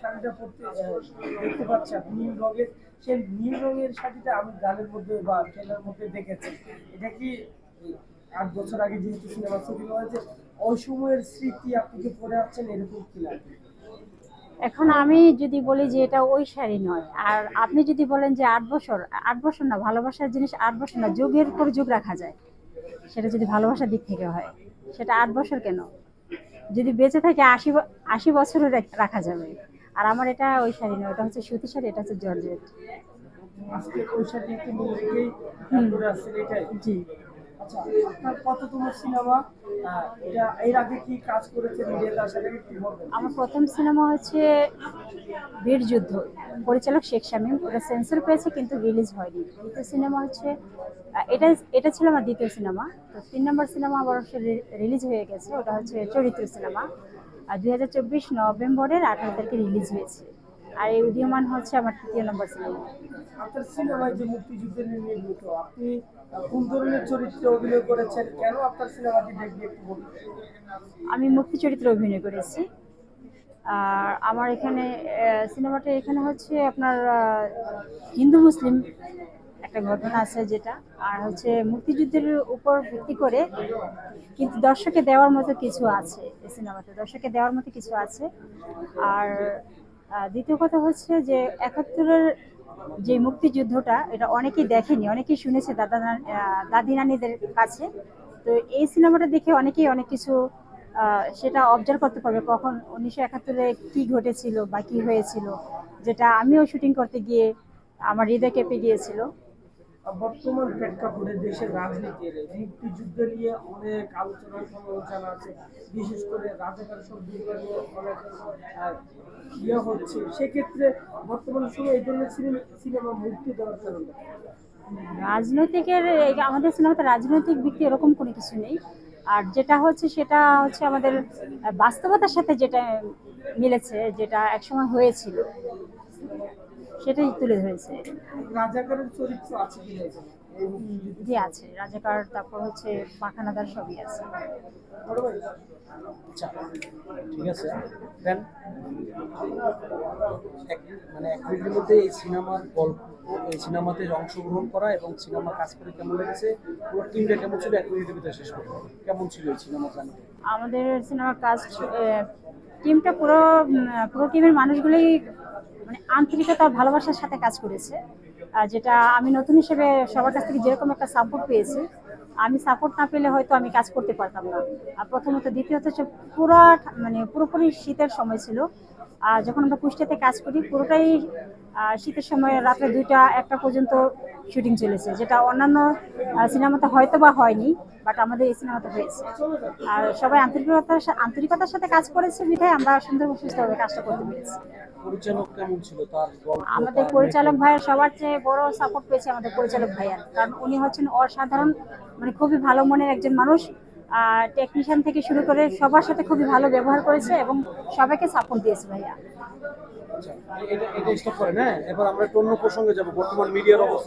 শাড়িটা পরতে দেখতে নীল রঙের। সেই নীল রঙের শাড়িটা আমি গানের মধ্যে বা ট্রেলার মধ্যে দেখেছি। এটা কি আট বছর আগে যেহেতু সিনেমা হয়েছে, ওই সময়ের স্মৃতি আছেন? এরকম কি লাগে? এখন আমি যদি বলি যে এটা ওই শাড়ি নয়, আর আপনি যদি বলেন যে আট বছর আট বছর না, ভালোবাসার জিনিস আট বছর না, যুগের পর যুগ রাখা যায়। সেটা যদি ভালোবাসার দিক থেকে হয়, সেটা আট বছর কেন? যদি বেঁচে থাকে, আশি আশি বছরও রাখা যাবে। আর আমার এটা ওই শাড়ি নয় ওটা হচ্ছে সুতি শাড়ি এটা হচ্ছে জর্জেট। আজকে ওই শাড়ি একটু নিয়ে রেখেই আসছেন এটাই। জি। আচ্ছা আপনার কততম সিনেমা? এটা এর আগে কি কাজ করেছেন মিডিয়াতে সাথে আমার প্রথম সিনেমা হচ্ছে বীর যুদ্ধ। পরিচালক শেখ শামীম ওটা সেন্সর পেয়েছে কিন্তু রিলিজ হয়নি। দ্বিতীয় সিনেমা হচ্ছে এটা এটা ছিল আমার দ্বিতীয় সিনেমা। তো তিন নম্বর সিনেমা আবার রিলিজ হয়ে গেছে ওটা হচ্ছে চরিত্র সিনেমা। দুই হাজার চব্বিশ নভেম্বরের আঠারো তারিখে রিলিজ হয়েছে। আর এই উদীয়মান হচ্ছে আমার তৃতীয় নম্বর সিনেমা আপনার সিনেমায় যে মুক্তিযুদ্ধের নির্মিত আপনি কোন ধরনের চরিত্রে অভিনয় করেছেন? কেন আপনার সিনেমাটি দেখবে একটু বলুন। আমি মুক্তি চরিত্রে অভিনয় করেছি। আর আমার এখানে সিনেমাটা এখানে হচ্ছে আপনার হিন্দু মুসলিম একটা ঘটনা আছে যেটা। আর হচ্ছে মুক্তিযুদ্ধের উপর ভিত্তি করে কিন্তু দর্শকে দেওয়ার মতো কিছু আছে এই সিনেমাতে। দর্শকে দেওয়ার মতো কিছু আছে। আর দ্বিতীয় কথা হচ্ছে যে একাত্তরের যে মুক্তিযুদ্ধটা, এটা অনেকেই দেখেনি, অনেকেই শুনেছে দাদা দাদি নানিদের কাছে। তো এই সিনেমাটা দেখে অনেকেই অনেক কিছু সেটা অবজার্ভ করতে পারবে কখন উনিশশো একাত্তরে কী ঘটেছিল বা কী হয়েছিল, যেটা আমিও শুটিং করতে গিয়ে আমার হৃদয় কেঁপে গিয়েছিল। বর্তমান প্রেক্ষাপটে দেশের রাজনীতির মুক্তিযুদ্ধ নিয়ে অনেক আলোচনা সমালোচনা আছে। বিশেষ করে রাজাকার শব্দগুলো নিয়ে অনেক ইয়ে হচ্ছে। সেক্ষেত্রে বর্তমান সময়ে এই ধরনের সিনেমা সিনেমা মুক্তি দেওয়ার কারণ রাজনৈতিকের আমাদের সিনেমাতে রাজনৈতিক ব্যক্তি এরকম কোনো কিছু নেই। আর যেটা হচ্ছে, সেটা হচ্ছে আমাদের বাস্তবতার সাথে যেটা মিলেছে, যেটা একসময় হয়েছিল। সেটাই তুলে ধরেছে। রাজাকারের চরিত্র আছে কি? জি আছে। রাজাকার তারপর হচ্ছে পাখানাদার সবই আছে। আচ্ছা ঠিক আছে। দেন মানে এক মিনিটের মধ্যে এই সিনেমার গল্প এই সিনেমাতে অংশগ্রহণ করা এবং সিনেমা কাজ করে কেমন লেগেছে? পুরো টিমটা কেমন ছিল? এক মিনিটের ভিতরে শেষ করব। কেমন ছিল এই সিনেমা জানি আমাদের সিনেমার কাজ টিমটা পুরো পুরো টিমের মানুষগুলোই মানে আন্তরিকতা ভালোবাসার সাথে কাজ করেছে। আর যেটা আমি নতুন হিসেবে সবার কাছ থেকে যেরকম একটা সাপোর্ট পেয়েছি, আমি সাপোর্ট না পেলে হয়তো আমি কাজ করতে পারতাম না। আর প্রথমত, দ্বিতীয়ত হচ্ছে পুরা মানে পুরোপুরি শীতের সময় ছিল। আর যখন আমরা কুষ্টিয়াতে কাজ করি, পুরোটাই শীতের সময় রাত্রে দুইটা একটা পর্যন্ত শুটিং চলেছে যেটা অন্যান্য সিনেমাতে হয়তো বা হয়নি বাট আমাদের এই সিনেমাতে হয়েছে। আর সবাই আন্তরিকতার আন্তরিকতার সাথে কাজ করেছে বিধায় আমরা সুন্দর সুস্থভাবে কাজটা করতে পেরেছি। আমাদের পরিচালক ভাইয়ের সবার চেয়ে বড় সাপোর্ট পেয়েছে আমাদের পরিচালক ভাইয়ার কারণ উনি হচ্ছেন অসাধারণ মানে খুবই ভালো মনের একজন মানুষ। টেকনিশিয়ান থেকে শুরু করে সবার সাথে খুবই ভালো ব্যবহার করেছে এবং সবাইকে সাপোর্ট দিয়েছে ভাইয়া। আচ্ছা, এটা এটা করে না এবার আমরা অন্য প্রসঙ্গে যাব। বর্তমান মিডিয়ার অবস্থা।